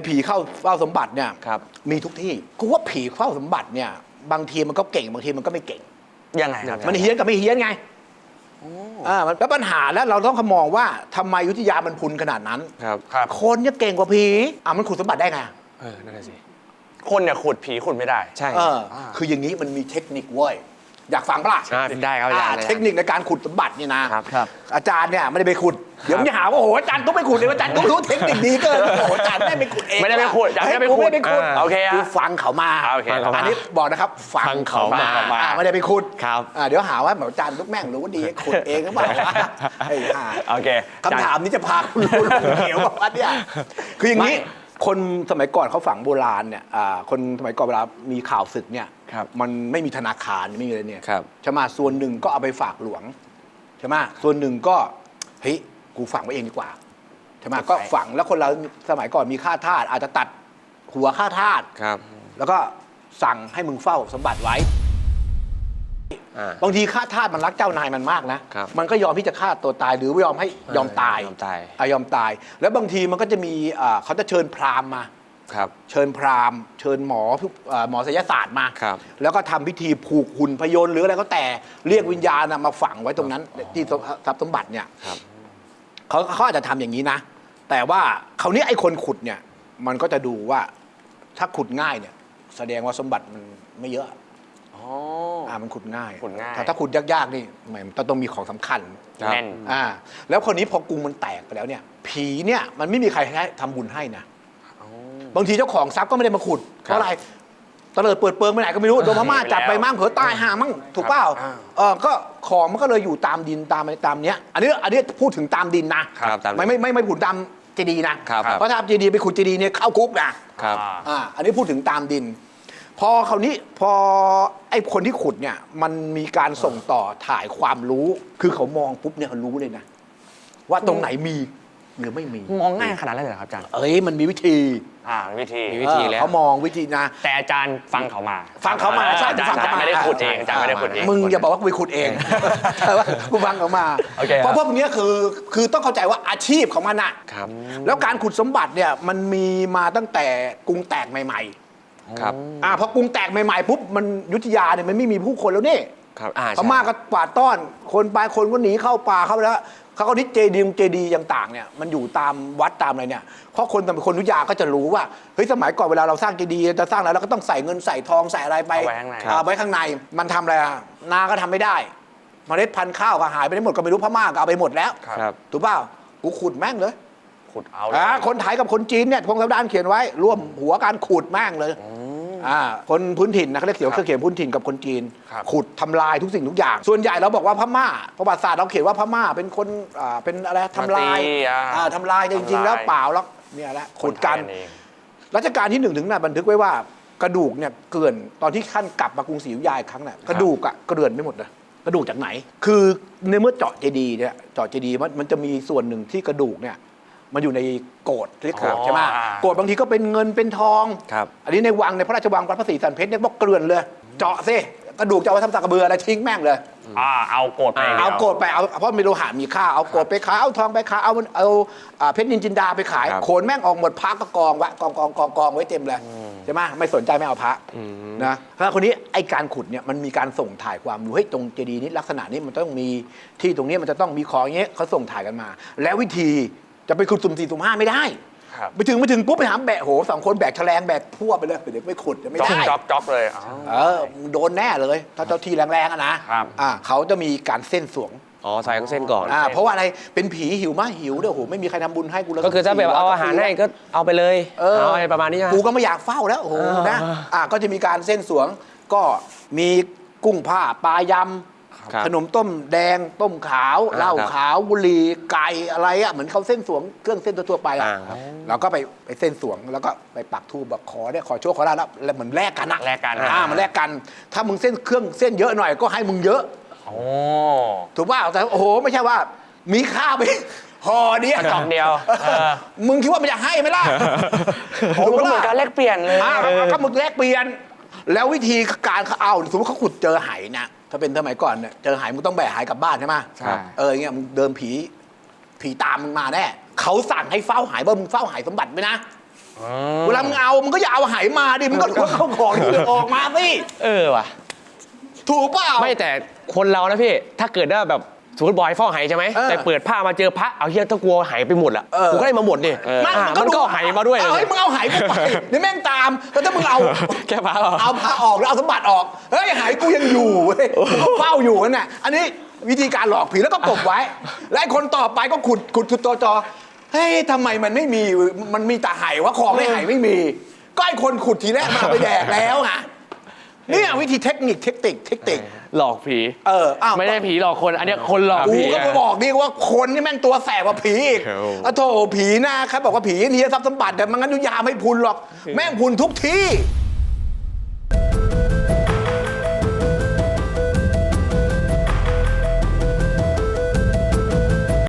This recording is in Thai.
อ้ผีเข้าเฝ้าสมบัติเนี่ยครับ มีทุกที่กูว่าผีเฝ้าสมบัติเนี่ย บางทีมันก็เก่งบางทีมันก็ไม่เก่ง ยังไงครับมันเฮี้ยนกับไม่เฮี้ยนไงอ่ามันแล้วปัญหาแล้วเราต้องมองว่าทำไมอยุทธยามันพุนขนาดนั้น ครับครับคนเนี่ยเก่งกว่าผีอะมันขุดสมบัติได้ไงเออนั่นแหละสิคนเนี่ยขุดผีขุดไม่ได้ ใช่ เอออคืออย่างนี้มันมีเทคนิคเว้ย อยากฟังปะล่ะอ่าได้ครับอาจารย์อ่าได้เทคนิคในการขุดสมบัตินี่นะครับครับ อาจารย์เนี่ยไม่ได้ไปขุดเดี๋ยวมึงจะหาว่าโอ้โหอาจารย์ต้องไปขุดเลยอาจารย์ต้องรู้เทคนิคดีเกินโอ้โหอาจารย์ไม่ไปขุดเองไม่ได้ไปขุดอาจารย์ไม่ได้ไปเฮ้ขุดไม่ได้ไปขุดอ่าโอเคฮะกูฟังเขามาอ่าโอเคฟังเขามาอันนี้บอกนะครับฟังฟังเขาเขามามาอ่าไม่ได้ไปขุดครับอ่าเดี๋ยวหาว่าแบบอาจารย์ลูกแม่งรู้ดีขุดเองหรือเปล่าวะไอ้ห่าโอเคคำถามนี้จะพาคุณรู้ลงเหวบอกว่าเนี่ยคืออย่างนี้ คนสมัยก่อนเขาฝังโบราณเนี่ยอ่าคนสมัยก่อนเวลามีข่าวศึกเนี่ยครับมันไม่มีธนาคารไม่มีอะไรเนี่ยครับ ใช่ไหมส่วนหนึ่งก็เอาไปฝากหลวงใช่ไหมส่วนหนึ่งก็เฮ้ยกูฝังไว้เองดีกว่าใช่ไหมก็ฝังแล้วคนเราสมัยก่อนมีค่าทาสอาจจะตัดหัวค่าทาสครับ แล้วก็สั่งให้มึงเฝ้าสมบัติไว้ อ่าบางทีฆ่าทาสมันรักเจ้านายมันมากนะ ครับมันก็ยอมที่จะฆ่าตัวตายหรือไม่ยอมให้ยอมตายยอมตาย อะยอมตาย แล้วบางทีมันก็จะมีอ่าเขาจะเชิญพราหมณ์มา ครับ เชิญพราหมณ์ เชิญหมออ่าหมอศิลศาสตร์มา ครับแล้วก็ทำพิธีผูกหุ่นพยนต์หรืออะไรก็แต่เรียกวิญญาณน่ะมาฝังไว้ตรงนั้นที่ทรัพย์สมบัติเนี่ยครับ เขาเขาอาจจะทำอย่างนี้นะ แต่ว่าคราวนี้ไอ้คนขุดเนี่ย มันก็จะดูว่าถ้าขุดง่ายเนี่ย แสดงว่าสมบัติมันไม่เยอะ อ๋อ อ่ามันขุดง่ายขุดง่ายถ้าถ้าขุดยากๆนี่แหมมันต้องมีของสำคัญครับแน่น อ่าแล้วคนนี้พอกรุงมันแตกไปแล้วเนี่ย ผีเนี่ยมันไม่มีใครให้ทำบุญให้นะบางทีเจ้าของทรัพย์ก็ไม่ได้มาขุดเพราะอะไรตะเลิดเปิดเปิงไปไหนก็ไม่รู้โดนพม่าจับไปมั่งเผลอตายหามั่งถูกเปล่าอ่า เออก็ของมันก็เลยอยู่ตามดินตามอะไรตามเนี้ย อันนี้อันนี้พูดถึงตามดินนะครับตามดินไม่ไม่ไม่ไม่พูดตามเจดีย์นะครับ เพราะถ้าเจดีย์ไปขุดเจดีย์เนี่ยเข้าคุกนะครับ อ่าอ่าอันนี้พูดถึงตามดิน พอคราวนี้พอไอ้คนที่ขุดเนี่ย มันมีการส่งต่อถ่ายความรู้ คือเขามองปุ๊บเนี่ยเขารู้เลยนะว่าตรงไหนมีหรือไม่มี มองง่ายขนาดนั้นเลยเหรอครับอาจารย์เอ้ยมันมีวิธีอ่าวิธีมีวิธีแล้วเออเขามองวิธีนะ แต่อาจารย์ฟังเขามา ฟังเขามาใช่อาจารย์ฟังเขามาไม่ได้ขุดเองอาจารย์ไม่ได้ขุดเองมึงอย่าบอกว่ากูไปขุดเองแต่ว่ากูฟังเขามาโอเคครับเพราะพวกเนี้ยคือคือต้องเข้าใจว่าอาชีพของมันอะครับแล้วการขุดสมบัติเนี่ยมันมีมาตั้งแต่กรุงแตกใหม่ ครับๆอ่าพอ กรุงแตกใหม่ ๆ ปุ๊บ มันอยุทธยาเนี่ยมันไม่มีผู้คนแล้วนี่ครับอ่าพม่าก็กวาดต้อน คนไปคนก็หนีเข้าป่าเข้าไปแล้วเขาก็นิดเจดีย์เจดีย์ต่างๆเนี่ยมันอยู่ตามวัดตามอะไรเนี่ยเพราะคนแต่คนอยุธยาก็จะรู้ว่าเฮ้ยสมัยก่อนเวลาเราสร้างเจดีย์จะสร้างอะไรเราก็ต้องใส่เงินใส่ทองใส่อะไรไปเอาไว้ข้างใน อ่าไว้ข้างในมันทำอะไรอะนาก็ทำไม่ได้เมล็ดพันธุ์ข้าวก็หายไปได้หมดก็ไม่รู้พม่าก็เอาไปหมดแล้วครับ ถูกเปล่ากูขุดแม่งเลย ขุดเอาเลย อ่าคนไทยกับคนจีนเนี่ยพงศาวดารเขียนไว้ร่วมหัวการขุดแม่งเลยอ่าคนพื้นถิ่นนะเขาเรียกเขียวเสื้อเขียวพื้นถิ่นกับคนจีน ครับขุดทำลายทุกสิ่งทุกอย่าง ส่วนใหญ่เราบอกว่าพม่าประวัติศาสตร์เราเขียนว่าพม่าเป็นคนอ่าเป็นอะไรทำลายมาตีอ่าอ่าทำลายแต่จริงๆแล้วทำลายเปล่าแล้วเนี่ยแหละขุดกัน คไทยเองรัชกาลที่หนึ่งถึงน่ะบันทึกไว้ว่ากระดูกเนี่ยเกลื่อนตอนที่ขั้นกลับมากรุงศรีอยุธยาอีกครั้งน่ะกระดูกอะเกลื่อนไม่หมดเลยกระดูกจากไหน คือในเมื่อเจาะเจดีย์เนี่ยเจาะเจดีย์มันมันจะมีส่วนหนึ่งที่กระดูกเนี่ย มันอยู่ในโกดเรียกโกดอ๋อใช่ไหมอ่าโกดบางทีก็เป็นเงินเป็นทอง ครับ อันนี้ในวังในพระราชวังวัดพระศรีสันเพชรเนี่ยบอกเกลื่อนเลย เจาะซิกระดูกจะเอาไปทำสักกระเบืออะไรทิ้งแม่งเลย อ่าเอาโกดไปย่งดียวเอาโกดไปเอาเพราะมีโลหะมีค่าเอาโกดไปขายเอาทองไปขายเอาเอาอ่าเพชรนินจินดาไปขายครับ โขนแม่งออกหมดพระก็กองไว้กองกองกองกองไว้เต็มเลยใช่ไหมไม่สนใจไม่เอาพระอืมนะเพราะคนนี้ไอ้การขุดเนี่ยมันมีการส่งถ่ายความรู้ให้ยตรงเจดีย์นี้ลักษณะนี้มันต้องมีที่ตรงนี้มันจะต้องมีของอย่างเงี้ยเขาส่งถ่ายกันมา แล้ววิธี จะไปขุดสุ่มสี่สุ่มห้าไม่ได้ ครับ ไปถึงไปถึงปุ๊บไปหาแบกโหสองคนแบกแฉลงแบกพั่วไปเลยเดี๋ยวไม่ขุดจะไม่จ๊อกได้ จ๊อกจ๊อกเลยอ๋อ เออมึงโดนแน่เลย ถ้าเจ้าที่แรงๆอะนะครับ อ่าเขาจะมีการเส้นสวงอ๋อใส่เส้นก่อน อ่าเพราะว่าอะไรเป็นผีหิวมากหิวเด้อโหไม่มีใครทำบุญให้กูเลยก็คือถ้าแบบเอาอาหารให้ก็เอาไปเลยเออเอาอะไรประมาณนี้ใช่ไหม กูก็ไม่อยากเฝ้าแล้วโอ้โหเออนะอ่าก็จะมีการเส้นสวงก็มีกุ้งผ้าปลายำ ครับ ขนมต้มแดงต้มขาวอ่าเหล้าครับขาวบุหรี่ไก่อะไรอะเหมือนเขาเส้นสวงเครื่องเส้นทั่วๆไปอะอ่าครับ เราก็ไปไปเส้นสวงแล้วก็ไปปักทูบบอกขอเนี่ยขอโชคขอลาบแล้วแล้วเหมือนแลกกันอะแลกกันอ่ามันแลกกัน ถ้ามึงเส้นเครื่องเส้นเยอะหน่อยก็ให้มึงเยอะ โอ้ ถูกป่ะแต่โอ้โห ไม่ใช่ว่า มีข้าวไป ห่อเดียวกระจอกเดียวเออ มึงคิดว่ามันจะให้ไหมล่ะโอ้มันก็เหมือนการแลกเปลี่ยนเลย อ่าก็มึงแลกเปลี่ยน แล้ววิธีการเขาเอาสมมติเขาขุดเจอไหนะ ถ้าเป็นสมัยก่อนเนี่ยเจอไหมึงต้องแบกไหกลับบ้านใช่ไหมใช่ เอออย่างเงี้ยมึงเดิมผีผีตามมึงมาแน่เขาสั่งให้เฝ้าไหว่ามึงเฝ้าไหสมบัติไหมนะเวลามึงเอามึงก็อย่าเอาไหมาดิมึงก็เอาของที่เหลือออกมาสิเออว่ะ ถูกเปล่า ไม่แต่คนเรานะพี่ ถ้าเกิดว่าแบบ สมมติบอยฟอกไหใช่ไหมเออแต่เปิดผ้ามาเจอพระเอาเฮียถ้ากลัวไหไปหมดละเออ กูก็ได้มาหมดดิอ่ามันก็เอาไหมาด้วยเฮ้ยมึงเอาไหกูไปเดี๋ยวแม่งตามแล้วถ้ามึงเอาแค่พระเหรอเอาพาออกแล้วเอาสมบัติออกเฮ้ยหายกูยังอยู่เว้ยกูก็เฝ้าอยู่นั่นน่ะอันนี้วิธีการหลอกผีแล้วก็กบไว้ และไอ้คนต่อไปก็ขุดขุดขุดจอจอเฮ้ยทำไมมันไม่มีมันมีแต่ไหายว่าของในไหายไม่มี ก็ไอ้คนขุดทีแรกมันเอาไปแดกแล้วไง เนี่ยวิธีเทคนิคเทคนิคเทคนิคหลอกผีเอออ้าวไม่ได้ผีหลอกคน อันเนี้ยคนหลอกกูผีก็มาบอกนี่ว่าคนนี่แม่งตัวแสบกว่าผีอีกโอ้อะโถผีนะครับบอกว่าผีนี่ทรัพย์สมบัติแต่มันงั้นยุยาไม่พุนหรอก แม่งพุนทุกที่